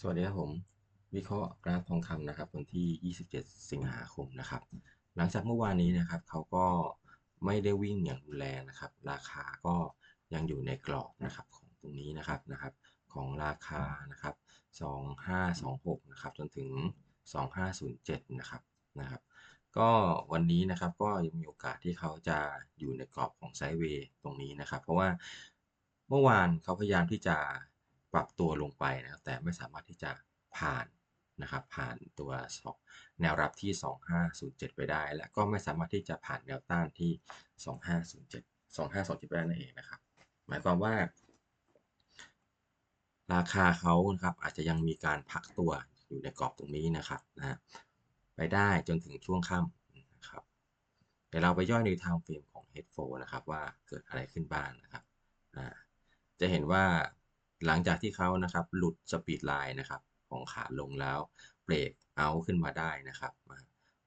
สวัสดีครับผมวิเคราะห์กราฟทองคำนะครับวันที่ 27 สิงหาคมนะครับ หลังจากเมื่อวานนี้นะครับเขาก็ไม่ได้วิ่งอย่างรุนแรงนะครับ ราคาก็ยังอยู่ในกรอบนะครับของตรงนี้นะครับนะครับ ของราคานะครับ 2526 นะครับจนถึง 2507 นะครับนะครับ ก็วันนี้นะครับก็ยังมีโอกาสที่เขาจะอยู่ในกรอบของไซด์เวย์ตรงนี้นะครับ เพราะว่าเมื่อวานเขาพยายามที่จะ ปรับตัวลงไปนะครับแต่ไม่สามารถที่จะผ่านนะครับผ่านตัวแนวรับที่ 2507 ไปได้ และก็ไม่สามารถที่จะผ่านแนวต้านที่ 2507 2527ไปได้นั่นเองนะครับ หมายความว่า ราคาเขานะครับอาจจะยังมีการพักตัวอยู่ในกรอบตรงนี้นะครับนะไปได้จนถึงช่วงค่ำนะครับเดี๋ยวเราไปย่อยในทางเฟรมของ h e a d f o นะครับว่าเกิดอะไรขึ้นบ้างนะครับนะจะเห็นว่า หลังจากที่เขานะครับหลุดสปีดไลน์นะครับของขาลงแล้วเบรกเอาขึ้นมาได้นะครับ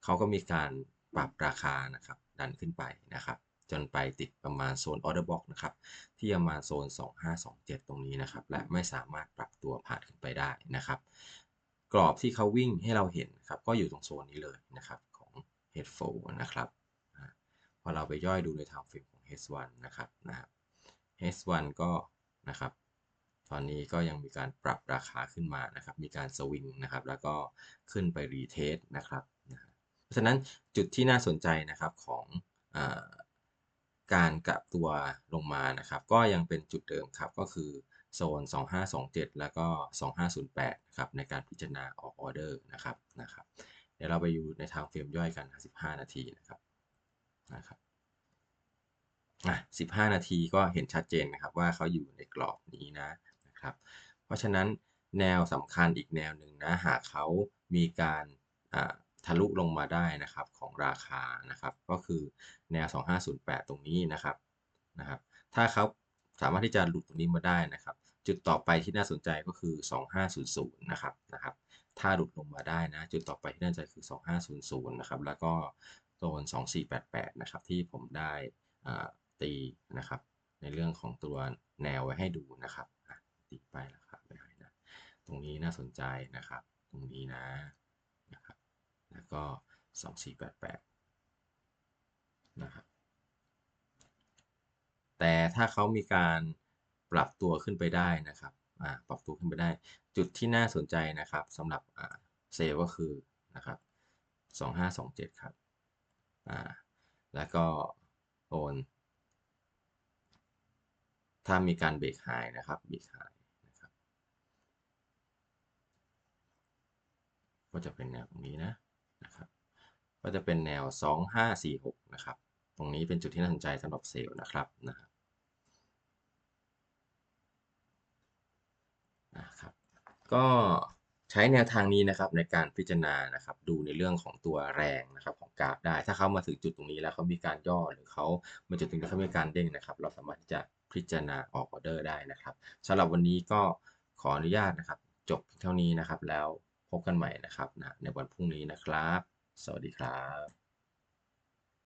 เขาก็มีการปรับราคานะครับดันขึ้นไปนะครับจนไปติดประมาณโซนออเดอร์บ็อกนะครับที่ประมาณโซน 2527 ตรงนี้นะครับและไม่สามารถปรับตัวผ่านขึ้นไปได้นะครับกรอบที่เขาวิ่งให้เราเห็นครับก็อยู่ตรงโซนนี้เลยนะครับของ h e a d f o นะครับพอเราไปย่อยดูในทางฟิล์มของ H1 นะครับนะครับ H1 ก็นะครับ ตอนนี้ก็ยังมีการปรับราคาขึ้นมานะครับ มีการสวิงนะครับ แล้วก็ขึ้นไปรีเทสนะครับ เพราะฉะนั้นจุดที่น่าสนใจนะครับของอการกลับตัวลงมานะครับ ก็ยังเป็นจุดเดิมครับก็คือโซน 2527 แล้วก็ 2508นะครับในการพิจารณาออกออเดอร์นะครับนะครับ เดี๋ยวเราไปอยู่ในทางเฟรมย่อยกัน 15 นาทีนะครับนะครับอะ15 นาทีก็เห็นชัดเจนนะครับว่าเขาอยู่ในกรอบนี้นะ นะครับ เพราะฉะนั้นแนวสำคัญอีกแนวหนึ่งนะหากเขามีการทะลุลงมาได้นะครับของราคานะครับ ก็คือแนว 2508 ตรงนี้นะครับนะครับ ถ้าเขาสามารถที่จะหลุดตรงนี้มาได้นะครับ จุดต่อไปที่น่าสนใจก็คือ 2500 นะครับนะครับ ถ้าหลุดลงมาได้นะ จุดต่อไปที่น่าสนใจคือ 2500 นะครับ แล้วก็โซน2488 นะครับ ที่ผมได้ตีนะครับ ในเรื่องของตัวแนวไว้ให้ดูนะครับ ติดไปแล้วครับไม่ให้นะตรงนี้น่าสนใจนะครับ ตรงนี้นะนะครับแล้วก็ 2488นะครับแต่ถ้าเขามีการปรับตัวขึ้นไปได้นะครับปรับตัวขึ้นไปได้ จุดที่น่าสนใจนะครับสำหรับเซลก็คือนะครับ2527 ครับแล้วก็โอนถ้ามีการเบรกไฮนะครับเบรกไฮนะครับ ก็จะเป็นแนวตรงนี้นะนะครับก็จะเป็นแนว 2546 นะครับ ตรงนี้เป็นจุดที่น่าสนใจสำหรับเซลล์นะครับนะครับนะครับ ก็ใช้แนวทางนี้นะครับในการพิจารณานะครับ ดูในเรื่องของตัวแรงนะครับของกราฟได้ ถ้าเขามาถึงจุดตรงนี้แล้วเขามีการย่อหรือเขามาจุดตรงนี้เขามีการเด้งนะครับ เราสามารถที่จะพิจารณาออกออเดอร์ได้นะครับสำหรับวันนี้ก็ขออนุญาตนะครับ จบเท่านี้นะครับแล้ว พบกันใหม่นะครับนะในวันพรุ่งนี้นะครับ สวัสดีครับ